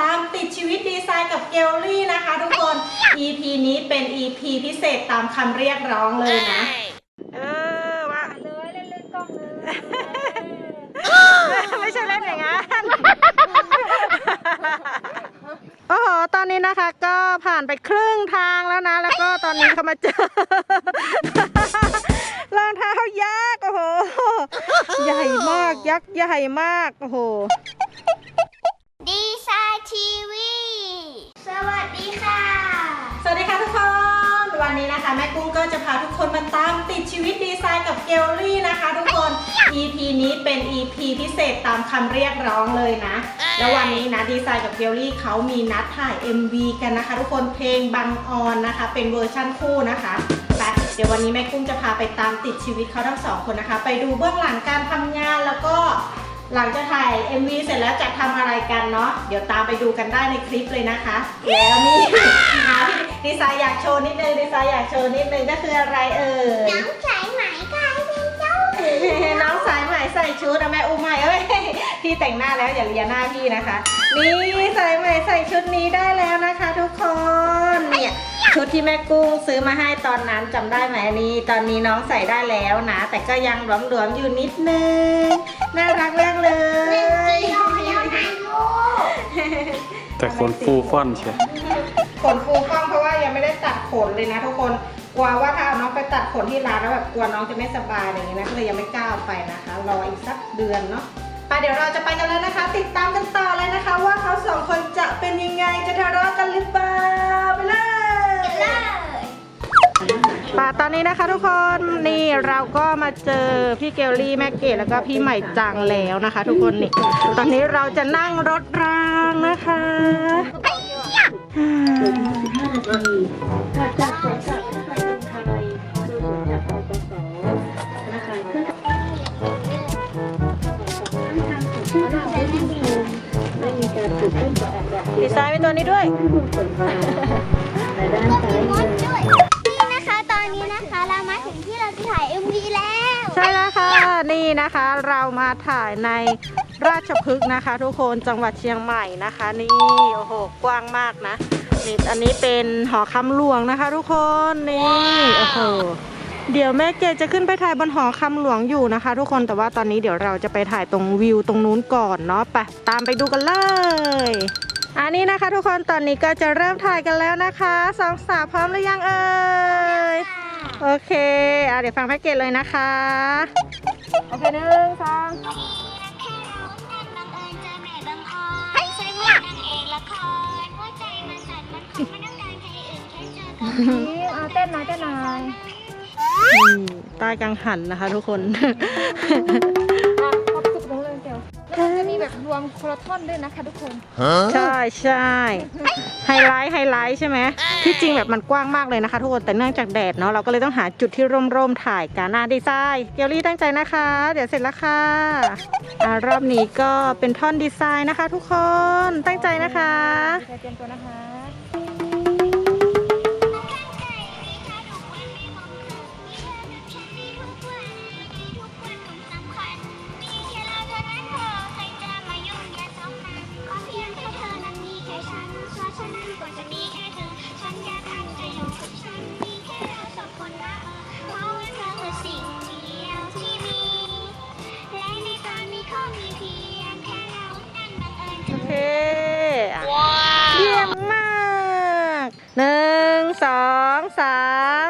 ตามติดชีวิตดีไซน์กับเกลลี่นะคะทุกคน EP นี้เป็น EP พิเศษตามคำเรียกร้องเลยนะ เออว่าเลยเล่นเล่นกล้องเลยไม่ใช่เล่นอย่างนั้นโอ้โหตอนนี้นะคะก็ผ่านไปครึ่งทางแล้วนะ แล้วก็ตอนนี้เขามาเจอรองเท้ายักษ์โอ้โห ใหญ่มากยักษ์ใหญ่มากโอ้โห ดีไซน์ทีวี สวัสดีค่ะ สวัสดีค่ะทุกคน วันนี้นะคะแม่กุ้งก็จะพาทุกคนมาตามติดชีวิตดีไซน์กับเกลลี่นะคะ ทุกคน EP นี้เป็น EP พิเศษตามคำเรียกร้องเลยนะ แล้ววันนี้นะดีไซน์กับเกลลี่เขามีนัดถ่าย MV กันนะคะ ทุกคนเพลงบังออนนะคะ เป็นเวอร์ชั่นคู่นะคะแต่เดี๋ยววันนี้แม่กุ้งจะพาไปตามติดชีวิตเขาทั้งสองคนนะคะ ไปดูเบื้องหลังการทำงานแล้วก็ หลังจากถ่าย MV เสร็จแล้วจะทำอะไรกันเนาะเดี๋ยวตามไปดูกันได้ในคลิปเลยนะคะ แล้วนี่อะพี่ดีไซน์อยากโชว์นิดนึงดีไซน์อยากโชว์นิดนึงก็คืออะไรเอ่ยน้องสายไหมกลายเป็นเจ้าน้องสายไหมใส่ชุดอะแม่อุ้มใหม่เอ้ยพี่แต่งหน้าแล้วอย่าเลียหน้าพี่นะคะ นี่สายไหมใส่ชุดนี้ได้ ชุดที่แม่กุ้งซื้อมาให้ตอนนั้นจำได้ไหมอันนี้ตอนนี้น้องใส่ได้แล้วนะ แต่ก็ยังหลวมๆอยู่นิดนึง น่ารักมากเลยยอมยอมให้ลูกแต่คนฟูฟ่อนเชียวขนฟูฟ่องเพราะว่ายังไม่ได้ตัดขนเลยนะทุกคนกลัวว่าถ้าเอาน้องไปตัดขนที่ร้านแล้วแบบกลัวน้องจะไม่สบายอะไรอย่างนี้นะก็เลยยังไม่กล้าเอาไปนะคะ รออีกสักเดือนเนาะไปเดี๋ยวเราจะไปกันแล้วนะคะ ติดตามกันต่อเลยนะคะ ว่าเขาสองคนจะเป็นยังไงจะทะเลาะกันหรือเปล่าไปเลย เลยป่าตอนนี้นะคะทุกคนนี่เราก็มาเจอพี่เกลลี่แม่เกดแล้วก็พี่ใหม่จังแล้วนะคะ ทุกคนนี่ตอนนี้เราจะนั่งรถรางนะคะดีไซน์เป็นตัวนี้ด้วยมดด้วย นี่นะคะตอนนี้นะคะเรามาถึงที่เราจะถ่าย MV แล้ว ใช่แล้วค่ะนี่นะคะเรามาถ่ายในราชพฤกษ์นะคะ ทุกคนจังหวัดเชียงใหม่นะคะ นี่โอ้โหกว้างมากนะนี่อันนี้เป็นหอคำหลวงนะคะ ทุกคนนี่โอ้โหเดี๋ยวแม่เกดจะขึ้นไปถ่ายบนหอคำหลวงอยู่นะคะ ทุกคนแต่ว่าตอนนี้เดี๋ยวเราจะไปถ่ายตรงวิวตรงนู้นก่อนเนาะไปตามไปดูกันเลย อันนี้นะคะทุกคนตอนนี้ก็จะเริ่มถ่ายกันแล้วนะคะสองสาวพร้อมหรือยังเอ่ยโอเคอะเดี๋ยวฟังแพ็กเกจเลยนะคะโอเคหนึ่งสองเอาเต้นหน่อยเต้นหน่อยนี่ใต้กังหันนะคะทุกคน แล้วจะมีแบบรวมโครท่อนด้วยนะคะทุกคน ใช่ใช่ไฮไลท์ไฮไลท์ใช่ไหมที่จริงแบบมันกว้างมากเลยนะคะ ทุกคนแต่เนื่องจากแดดเนาะเราก็เลยต้องหาจุดที่ร่มๆถ่ายกันนะดีไซน์เกลลี่ตั้งใจนะคะ เดี๋ยวเสร็จแล้วค่ะอ่ารอบนี้ก็เป็นท่อนดีไซน์นะคะ ทุกคนตั้งใจนะคะ เตรียมตัวนะคะ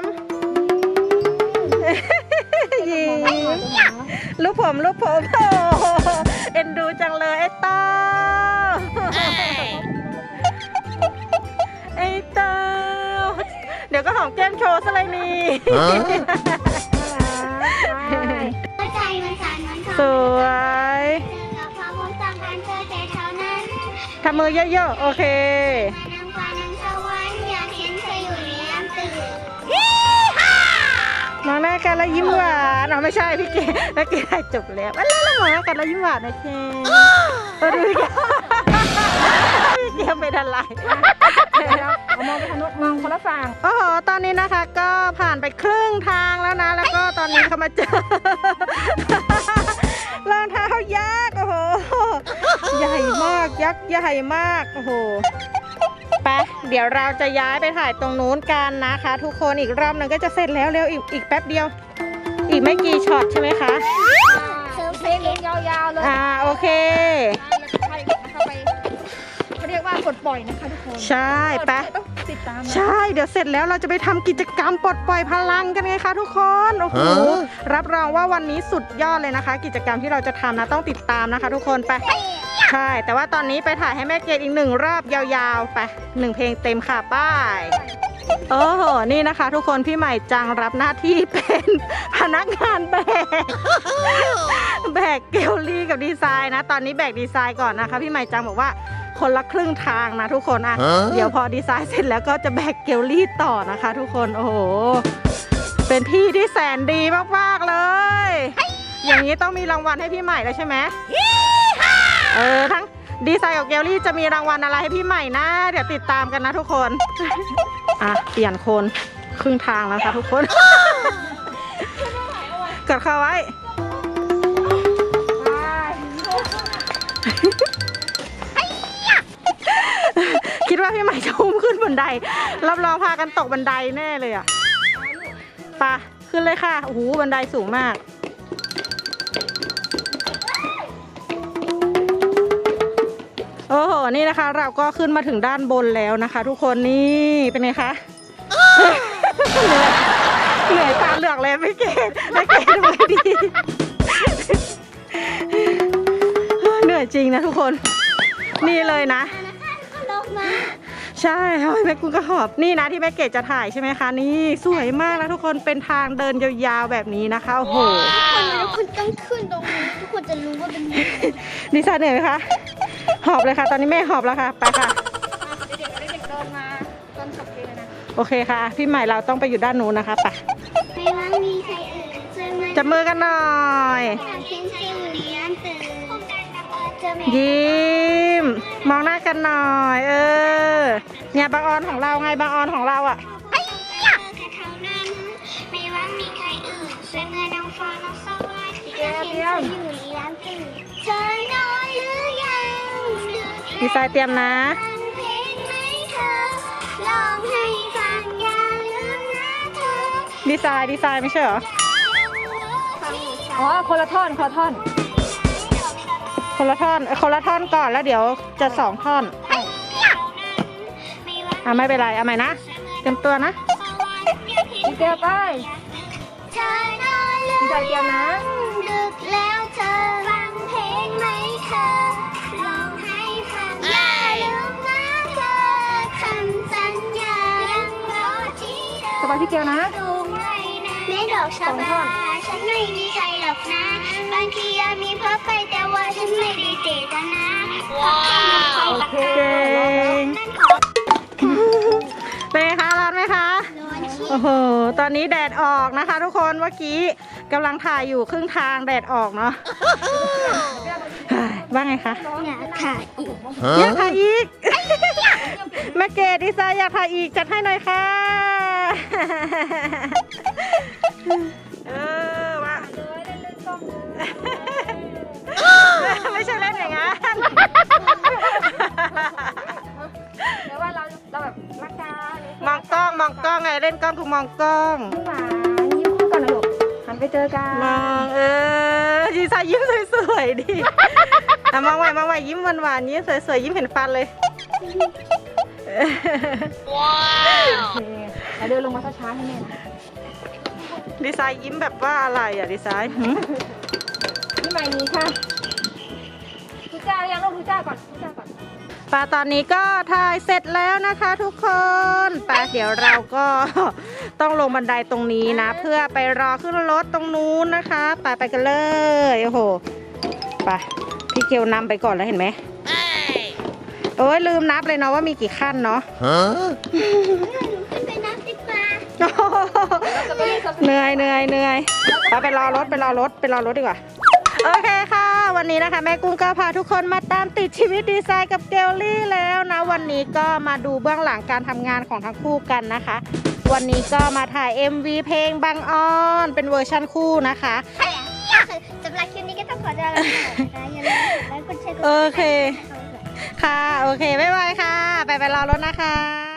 มยิ้มลูกผมลูกผมโอ้โหเอ็นดูจังเลยไอ้เต้าไอ้เต้าเดี๋ยวก็หอมแก้มโชว์ซะเลยนี่หัวใจมันสั่นมันคสลอวยเธอกับความมุ่งต้องการเธอแต่เท่านั้นทำมือเยอะๆ โอเค มองหน้ากันแล้วยิ้มหวานอ๋อไม่ใช่พี่เกดพี่เกดถ่ายจบแล้วอันแล้วเรามองหน้ากันแล้วยิ้มหวานโอเคเออดูพี่เกดพี่เกดเป็นอะไรเอามองไปทางโน้นมองคนละฝั่งโอ้โหตอนนี้นะคะ ก็ผ่านไปครึ่งทางแล้วนะ แล้วก็ตอนนี้เขามาเจอรองเท้ายักษ์โอ้โหใหญ่มากยักษ์ใหญ่มากโอ้โห ไปเดี๋ยวเราจะย้ายไปถ่ายตรงนู้นกันนะคะ ทุกคนอีกรอบหนึงก็จะเสร็จแล้วเร็วอีกอีกแป๊บเดียว อีกไม่กี่ช็อตใช่ไหมคะเพลงยาวๆเลยอ่าโอเคเราจะพาเด็กๆนะคะไปเขาเรียกว่าปลดปล่อยนะคะทุกคนใช่ไปต้องติดตามนะใช่เดี๋ยวเสร็จแล้วเราจะไปทำกิจกรรมปลดปล่อยพลังกันไงคะทุกคนโอ้โหรับรองว่าวันนี้สุดยอดเลยนะคะ กิจกรรมที่เราจะทำนะต้องติดตามนะคะ ทุกคนไป ใช่ แต่ว่าตอนนี้ไปถ่ายให้แม่เกดอีกหนึ่งรอบยาวๆ ไปหนึ่งเพลงเต็มค่ะป้ายโอ้โห นี่นะคะ ทุกคนพี่ใหม่จังรับหน้าที่เป็นพนักงานแบก แบกเกลลี่กับดีไซน์นะ ตอนนี้แบกดีไซน์ก่อนนะคะ พี่ใหม่จังบอกว่าคนละครึ่งทางนะทุกคนอะ เดี๋ยวพอดีไซน์เสร็จแล้วก็จะแบกเกลลี่ต่อนะคะ ทุกคน โอ้โห เป็นพี่ที่แสนดีมากๆเลย อย่างนี้ต้องมีรางวัลให้พี่ใหม่แล้วใช่ไหม เออทั้งดีไซน์กับเกลลี่จะมีรางวัลอะไรให้พี่ใหม่นะ เดี๋ยวติดตามกันนะทุกคน อะ เปลี่ยนคนครึ่งทางแล้วค่ะทุกคน กดเข้าไว้ คิดว่าพี่ใหม่จะอุ้มขึ้นบันได รับรองพากันตกบันไดแน่เลยอะไปะขึ้นเลยค่ะ โอ้โห บันไดสูงมาก โอ้โหนี่นะคะ เราก็ขึ้นมาถึงด้านบนแล้วนะคะ ทุกคนนี่เป็นไงคะเหนื่อยตาเหลือกเลยไม่เกตไม่เกตทำไงดีเหนื่อยจริงนะทุกคน นี่เลยนะลงมาใช่ค่ะแม่กุ้งก็หอบนี่นะที่แม่เกดจะถ่ายใช่ไหมคะนี่สวยมากนะทุกคนเป็นทางเดินยาวๆแบบนี้นะคะโอ้โหคนทุกคนต้องขึ้นตรงนี้ทุกคนจะรู้ว่าเป็นดีไซน์เหนื่อยไหมคะ หอบเลยค่ะ ตอนนี้แม่หอบแล้วค่ะ ไปค่ะ เด็กๆเด็กๆเดินมาจนจบเพลงเลยนะโอเคค่ะ พี่ใหม่เราต้องไปอยู่ด้านนู้นนะคะไปไม่ว่ามีใครอื่นจะมาจับมือกันหน่อยอยากเป็นเสียงเลี้ยงตื่นโครงการนับเอิญจะไม่ยิ้ม มองหน้ากันหน่อย เออ เนี่ยบางออนของเราไงบางออนของเราอะแค่เท่านั้นไม่ว่ามีใครอื่นช่วยเมื่อน้องฟ้าน้องสวรรค์อยากเห็นเธออยู่ในร้านตื่นเธอนอนหรือยัง ดีไซน์เตรียมนะฟังเพลงไหมเธอลองให้ฟังอย่าลืมนะเธอดีไซน์ดีไซน์ไม่ใช่เหรอ อ๋อคนละท่อนคนละท่อน คนละท่อนเอ้ยคนละท่อนก่อนแล้วเดี๋ยวจะสองท่อนอะไม่เป็นไรเอาใหม่นะเตรียมตัวนะ ดีเจไปเธอนอนหรือดีใจเตรียมนะ เธอสบายพี่เกลนะดูไม่นะแม่ดอกชะบาฉันไม่มีใจหรอกนะ บางทีอาจมีเพ้อไปแต่ว่าฉันไม่ได้เจตนาว้าวโอเคเก่งเป็นไงคะร้อนไหมคะ โอ้โห ตอนนี้แดดออกนะคะ ทุกคนเมื่อกี้กำลังถ่ายอยู่ครึ่งทางแดดออกเนาะเฮ้ยว่าไงคะอยากถ่ายอีกอยากถ่ายอีกแม่เกดดีไซน์อยากถ่ายอีกจัดให้หน่อยค่ะ เออว่าไม่ใช่เล่นอย่างนั้นเดี๋ยวว่าเราเราแบบรักกันมองกล้องมองกล้องไงเล่นกล้องคือมองกล้อง หวานยิ้มคู่กันนะลูกหันไปเจอกันมองเออดีไซน์ยิ้มสวยๆดิอะมองไว้มองไว้ยิ้มหวานๆยิ้มสวยๆยิ้มเห็นฟันเลยโอเค เราเดินลงมาช้าๆให้แม่นะดีไซน์ยิ้มแบบว่าอะไรอะดีไซน์หืมพี่ใหม่นี้ค่ะทุจ้ายังลูกทุจ้าก่อนทุจ้าก่อนปาตอนนี้ก็ถ่ายเสร็จแล้วนะคะทุกคนไปเดี๋ยวเราก็ต้องลงบันไดตรงนี้นะ เพื่อไปรอขึ้นรถตรงนู้นนะคะไปไปกันเลยโอ้โหไปพี่เกลนำไปก่อนแล้วเห็นไหมโอ้ยลืมนับเลยเนาะว่ามีกี่ขั้นเนาะขึ้นไปนับดีกว่า เหนื่อยเหนื่อยเหนื่อยไปไปรอรถไปรอรถไปรอรถดีกว่า โอเคค่ะ วันนี้นะคะ แม่กุ้งก็พาทุกคนมาตามติดชีวิตดีไซน์กับเกลลี่แล้วนะ วันนี้ก็มาดูเบื้องหลังการทำงานของทั้งคู่กันนะคะ วันนี้ก็มาถ่าย MV เพลงบางออน เป็นเวอร์ชั่นคู่นะคะก็คือสำหรับรับคลิปนี้ก็ต้องขอลาไปก่อนนะคะอย่าลืมกดไลค์กดแชร์กดโอติดตามเค ค่ะ โอเค บ๊ายบายค่ะ ไปไปรอรถนะคะ